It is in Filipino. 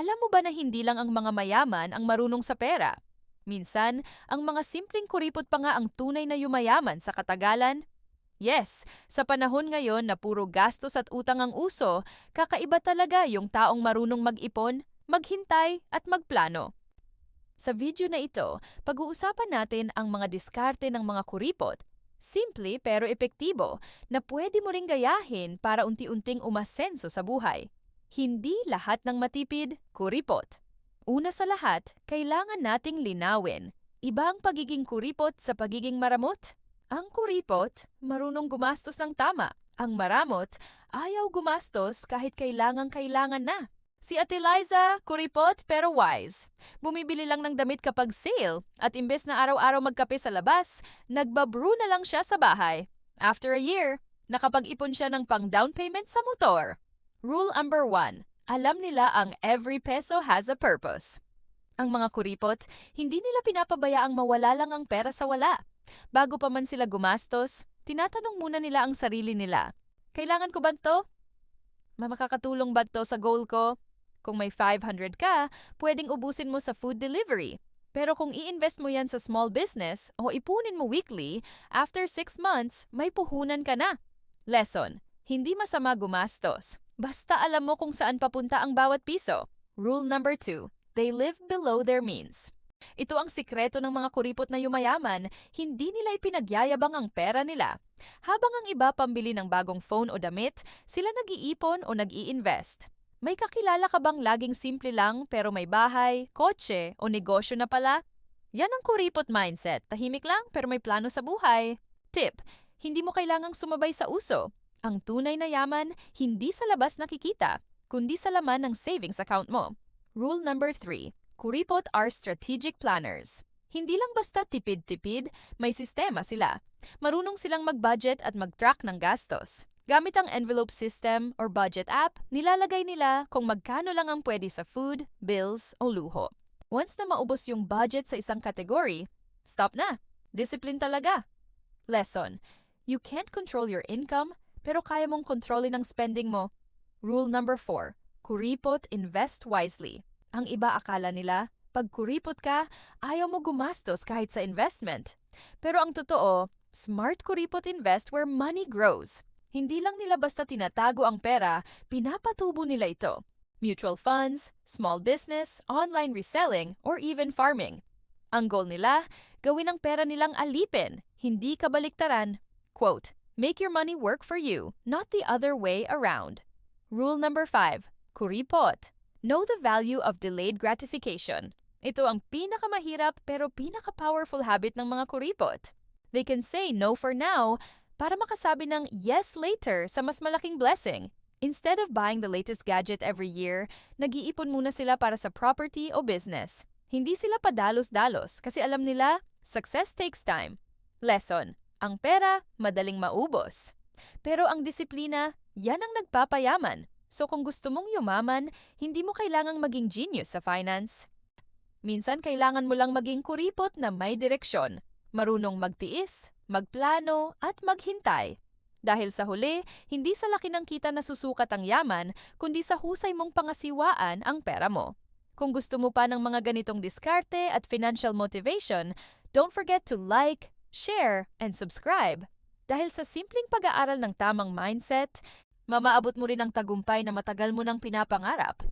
Alam mo ba na hindi lang ang mga mayaman ang marunong sa pera? Minsan, ang mga simpleng kuripot pa nga ang tunay na yumayaman sa katagalan. Yes, sa panahon ngayon na puro gastos at utang ang uso, kakaiba talaga yung taong marunong mag-ipon, maghintay at magplano. Sa video na ito, pag-uusapan natin ang mga diskarte ng mga kuripot, simple pero epektibo, na pwede mo ring gayahin para unti-unting umasenso sa buhay. Hindi lahat ng matipid, kuripot. Una sa lahat, kailangan nating linawin. Iba ang pagiging kuripot sa pagiging maramot. Ang kuripot, marunong gumastos ng tama. Ang maramot, ayaw gumastos kahit kailangang kailangan na. Si Ate Liza, kuripot pero wise. Bumibili lang ng damit kapag sale at imbes na araw-araw magkape sa labas, nagbabrew na lang siya sa bahay. After a year, nakapag-ipon siya ng pang down payment sa motor. Rule number one, alam nila ang every peso has a purpose. Ang mga kuripot, hindi nila pinapabayaang mawala lang ang pera sa wala. Bago pa man sila gumastos, tinatanong muna nila ang sarili nila. Kailangan ko ba to? Makakatulong ba to sa goal ko? Kung may 500 ka, pwedeng ubusin mo sa food delivery. Pero kung i-invest mo yan sa small business o ipunin mo weekly, after 6 months, may puhunan ka na. Lesson, hindi masama gumastos. Basta alam mo kung saan papunta ang bawat piso. Rule number 2, they live below their means. Ito ang sikreto ng mga kuripot na yumayaman, hindi nila ipinagyayabang ang pera nila. Habang ang iba pambili ng bagong phone o damit, sila nag-iipon o nag-i-invest. May kakilala ka bang laging simple lang pero may bahay, kotse o negosyo na pala? Yan ang kuripot mindset. Tahimik lang pero may plano sa buhay. Tip, hindi mo kailangang sumabay sa uso. Ang tunay na yaman, hindi sa labas nakikita, kundi sa laman ng savings account mo. Rule number 3. Kuripot are strategic planners. Hindi lang basta tipid-tipid, may sistema sila. Marunong silang mag-budget at mag-track ng gastos. Gamit ang envelope system or budget app, nilalagay nila kung magkano lang ang pwede sa food, bills o luho. Once na maubos yung budget sa isang category, stop na. Discipline talaga. Lesson, you can't control your income, pero kaya mong kontrolin ang spending mo. Rule number 4, kuripot invest wisely. Ang iba akala nila, pag kuripot ka, ayaw mo gumastos kahit sa investment. Pero ang totoo, smart kuripot invest where money grows. Hindi lang nila basta tinatago ang pera, pinapatubo nila ito. Mutual funds, small business, online reselling, or even farming. Ang goal nila, gawin ang pera nilang alipin, hindi kabaliktaran. Quote, Make your money work for you, not the other way around. Rule number 5. Kuripot. Know the value of delayed gratification. Ito ang pinakamahirap pero pinaka-powerful habit ng mga kuripot. They can say no for now, para makasabi ng yes later sa mas malaking blessing. Instead of buying the latest gadget every year, nag-iipon muna sila para sa property o business. Hindi sila padalos-dalos kasi alam nila, success takes time. Lesson, ang pera, madaling maubos. Pero ang disiplina, yan ang nagpapayaman. So kung gusto mong yumaman, hindi mo kailangang maging genius sa finance. Minsan kailangan mo lang maging kuripot na may direksyon, marunong magtiis, magplano, at maghintay. Dahil sa huli, hindi sa laki ng kita na susukat ang yaman, kundi sa husay mong pangasiwaan ang pera mo. Kung gusto mo pa ng mga ganitong diskarte at financial motivation, don't forget to like, share, and subscribe. Dahil sa simpleng pag-aaral ng tamang mindset, mamaabot mo rin ang tagumpay na matagal mo nang pinapangarap.